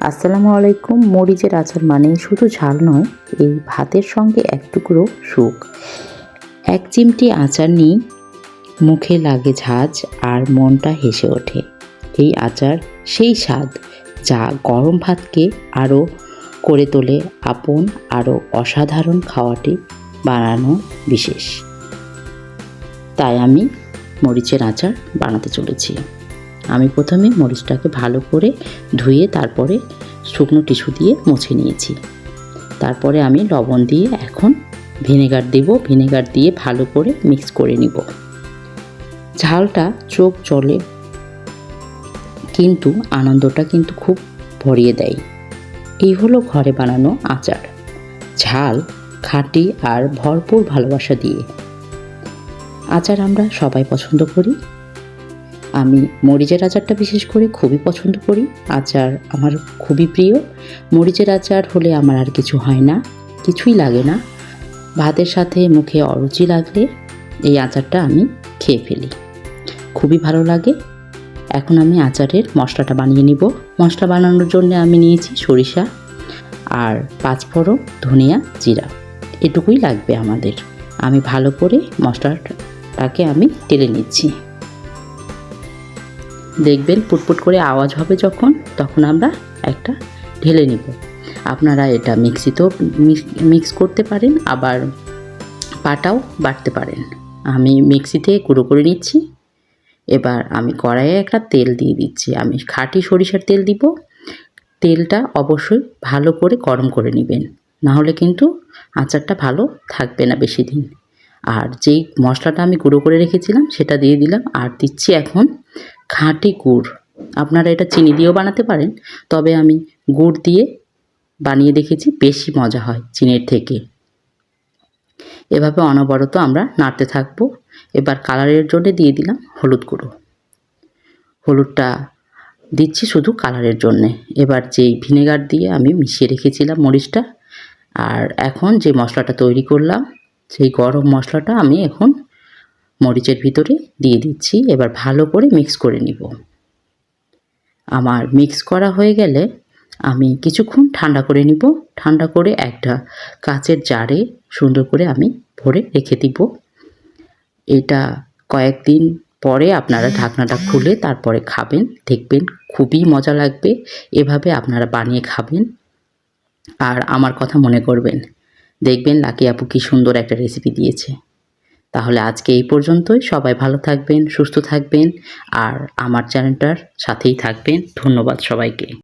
আসসালামু আলাইকুম। মরিচের আচার মানে শুধু ঝাল নয়, এই ভাতের সঙ্গে এক টুকরো সুখ। এক চিমটি আচার নিই, মুখে লাগে ঝাঁজ আর মনটা হেসে ওঠে। এই আচার সেই স্বাদ যা গরম ভাতকে আরও করে তোলে, আপন আরও অসাধারণ খাওয়াটি বানানো বিশেষ। তাই আমি মরিচের আচার বানাতে চলেছি। আমি প্রথমে মরিচটাকে ভালো করে ধুয়ে তারপরে শুকনো টিস্যু দিয়ে মুছে নিয়েছি। তারপরে আমি লবণ দিয়ে এখন ভিনেগার দেব, ভিনেগার দিয়ে ভালো করে মিক্স করে নিব। ঝালটা চোখ চলে কিন্তু আনন্দটা কিন্তু খুব ভরিয়ে দেয়। এই হলো ঘরে বানানো আচার। ঝাল, খাঁটি আর ভরপুর ভালোবাসা দিয়ে। আচার আমরা সবাই পছন্দ করি। আমি মরিচের আচারটা বিশেষ করে খুবই পছন্দ করি। আচার আমার খুবই প্রিয়। মরিচের আচার হলে আমার আর কিছু হয় না, কিছুই লাগে না। ভাতের সাথে মুখে অরুচি লাগলে এই আচারটা আমি খেয়ে ফেলি। খুবই ভালো লাগে। এখন আমি আচারের মশলাটা বানিয়ে নিব। মশলা বানানোর জন্য আমি নিয়েছি সরিষা আর পাঁচফোড়ন, ধনিয়া, জিরা। এটুকুই লাগবে আমাদের। আমি ভালো করে মশলাটাকে আমি টেলে নিচ্ছি। দেখবেন পুটপুট করে আওয়াজ হবে যখন, তখন আমরা একটা ঢেলে নিব। আপনারা এটা মিক্সিতেও মিক্স করতে পারেন, আবার পাটাও বাটতে পারেন। আমি মিক্সিতে গুঁড়ো করে নিচ্ছি। এবার আমি কড়াইয়ে একটা তেল দিয়ে দিচ্ছি। আমি খাঁটি সরিষার তেল দিব। তেলটা অবশ্যই ভালো করে গরম করে নেবেন। নাহলে কিন্তু আচারটা ভালো থাকবে না বেশি দিন। আর যেই মশলাটা আমি গুঁড়ো করে রেখেছিলাম, সেটা দিয়ে দিলাম। আর দিচ্ছি এখন খাঁটি গুড়। আপনারা এটা চিনি দিয়েও বানাতে পারেন, তবে আমি গুড় দিয়ে বানিয়ে দেখেছি বেশি মজা হয় চিনির থেকে। এভাবে অনবরত আমরা নাড়তে থাকব। এবার কালারের জন্য দিয়ে দিলাম হলুদ গুঁড়ো। হলুদটা দিচ্ছি শুধু কালারের জন্যে। এবার যেই ভিনেগার দিয়ে আমি মিশিয়ে রেখেছিলাম মরিচটা, আর এখন যে মশলাটা তৈরি করলাম, সেই গরম মশলাটা আমি এখন মরিচের ভিতরে দিয়ে দিচ্ছি, এবার ভালো করে মিক্স করে নিব। আমার মিক্স করা হয়ে গেলে আমি কিছুক্ষণ ঠান্ডা করে নিব। ঠান্ডা করে একটা কাচের জারে সুন্দর করে আমি ভরে রেখে দিব। এটা কয়েকদিন পরে আপনারা ঢাকনাটা খুলে তারপরে খাবেন, দেখবেন খুবই মজা লাগবে। এভাবে আপনারা বানিয়ে খাবেন। আর আমার কথা মনে করবেন, দেখবেন লাকি আপু কি সুন্দর একটা রেসিপি দিয়েছে। তাহলে আজকে এই পর্যন্তই। সবাই ভালো থাকবেন, সুস্থ থাকবেন, আর আমার চ্যানেলটার সাথেই থাকবেন। ধন্যবাদ সবাইকে।